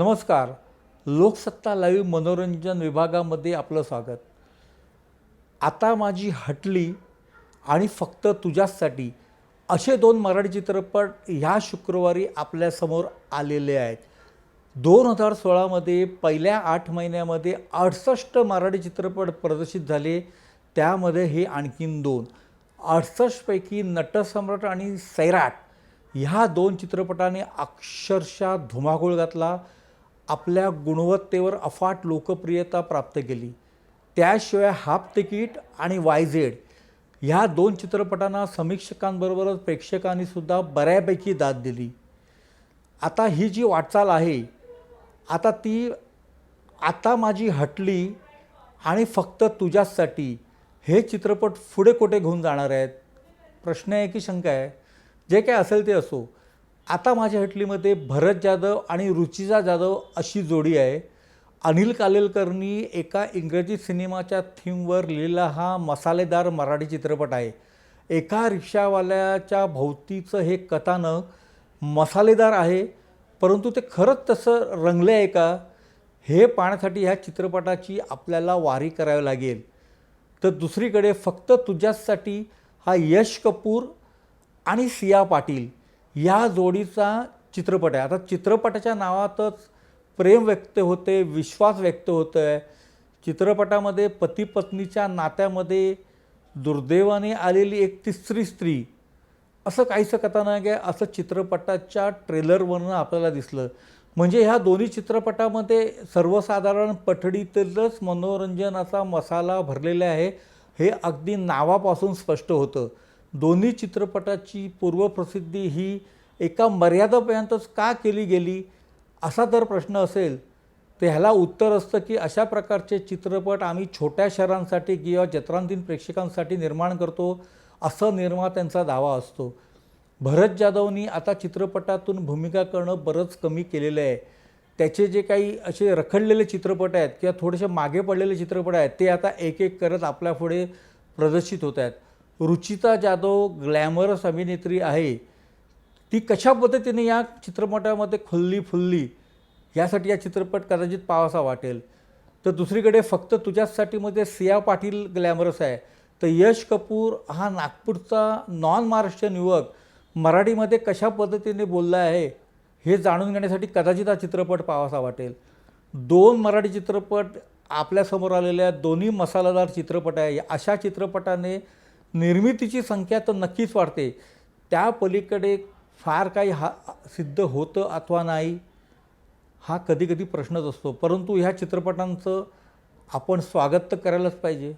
नमस्कार. लोकसत्ता लाईव्ह मनोरंजन विभागामध्ये आपलं स्वागत. आता माझी हटली आणि फक्त तुझ्याचसाठी असे दोन मराठी चित्रपट ह्या शुक्रवारी आपल्यासमोर आलेले आहेत. दोन हजार सोळामध्ये पहिल्या आठ महिन्यामध्ये अडसष्ट मराठी चित्रपट प्रदर्शित झाले. त्यामध्ये हे आणखीन दोन. अडसष्टपैकी नटसम्राट आणि सैराट ह्या दोन चित्रपटाने अक्षरशः धुमाकूळ घातला. आपल्या गुणवत्तेवर अफाट लोकप्रियता प्राप्त केली. त्याशिवाय हाफ तिकीट आणि वायझेड ह्या दोन चित्रपटांना समीक्षकांबरोबरच प्रेक्षकांनीसुद्धा बऱ्यापैकी दाद दिली. आता ही जी वाटचाल आहे आता ती आता माझी हटली आणि फक्त तुझ्याचसाठी हे चित्रपट पुढे कुठे घेऊन जाणार आहेत? प्रश्न आहे की शंका आहे? जे काय असेल ते असो. आता माझ्या हटलीमध्ये भरत जाधव आणि रुचिजा जाधव अशी जोडी आहे. अनिल कालेलकरनी एका इंग्रजी सिनेमाच्या थीमवर लिहिलेला हा मसालेदार मराठी चित्रपट आहे. एका रिक्षावाल्याच्या भोवतीचं हे कथानक मसालेदार आहे परंतु ते खरंच तसं रंगलं आहे का? हे पाहण्यासाठी ह्या चित्रपटाची आपल्याला वारी करावी लागेल. तर दुसरीकडे फक्त तुझ्याचसाठी हा यश कपूर आणि सिया पाटील या जोडीचा चित्रपट आहे. आता चित्रपटाच्या नावातच प्रेम व्यक्त होते विश्वास व्यक्त होत आहे चित्रपटामध्ये पती पत्नीच्या नात्यामध्ये दुर्दैवाने आलेली एक तिसरी स्त्री. असं काहीसं कथानक आहे असं चित्रपटाच्या ट्रेलरवरनं आपल्याला दिसलं. म्हणजे ह्या दोन्ही चित्रपटामध्ये सर्वसाधारण पठडीतीलच मनोरंजनाचा मसाला भरलेला आहे. हे अगदी नावापासून स्पष्ट होतं. दोन्ही चित्रपटाची पूर्वप्रसिद्धी ही एका मर्यादापर्यंतच का केली गेली असा जर प्रश्न असेल तर ह्याला उत्तर असतं की अशा प्रकारचे चित्रपट आम्ही छोट्या शहरांसाठी किंवा जत्रांतीन प्रेक्षकांसाठी निर्माण करतो असं निर्मात्यांचा दावा असतो. भरत जाधवनी आता चित्रपटातून भूमिका करणं बरंच कमी केलेलं आहे. त्याचे जे काही असे रखडलेले चित्रपट आहेत किंवा थोडेसे मागे पडलेले चित्रपट आहेत ते आता एक एक करत आपल्यापुढे प्रदर्शित होत आहेत. रुचिता जाधव ग्लॅमरस अभिनेत्री आहे. ती कशा पद्धतीने या चित्रपटामध्ये खुल्ली फुलली यासाठी या चित्रपट कदाचित पावासा वाटेल. तर दुसरीकडे फक्त तुझ्यासाठीमध्ये सिया पाटील ग्लॅमरस आहे. तर यश कपूर हा नागपूरचा नॉन महाराष्ट्रीयन युवक मराठीमध्ये कशा पद्धतीने बोलला आहे हे जाणून घेण्यासाठी कदाचित हा चित्रपट पावासा वाटेल. दोन मराठी चित्रपट आपल्यासमोर आलेल्या दोन्ही मसालादार चित्रपट आहे. अशा चित्रपटाने निर्मितीची संख्या तर नक्कीच वाढते. त्या पलीकडे फार काही हा सिद्ध होतं अथवा नाही हा कधी कधी प्रश्नच असतो. परंतु ह्या चित्रपटांचं आपण स्वागत तर करायलाच पाहिजे.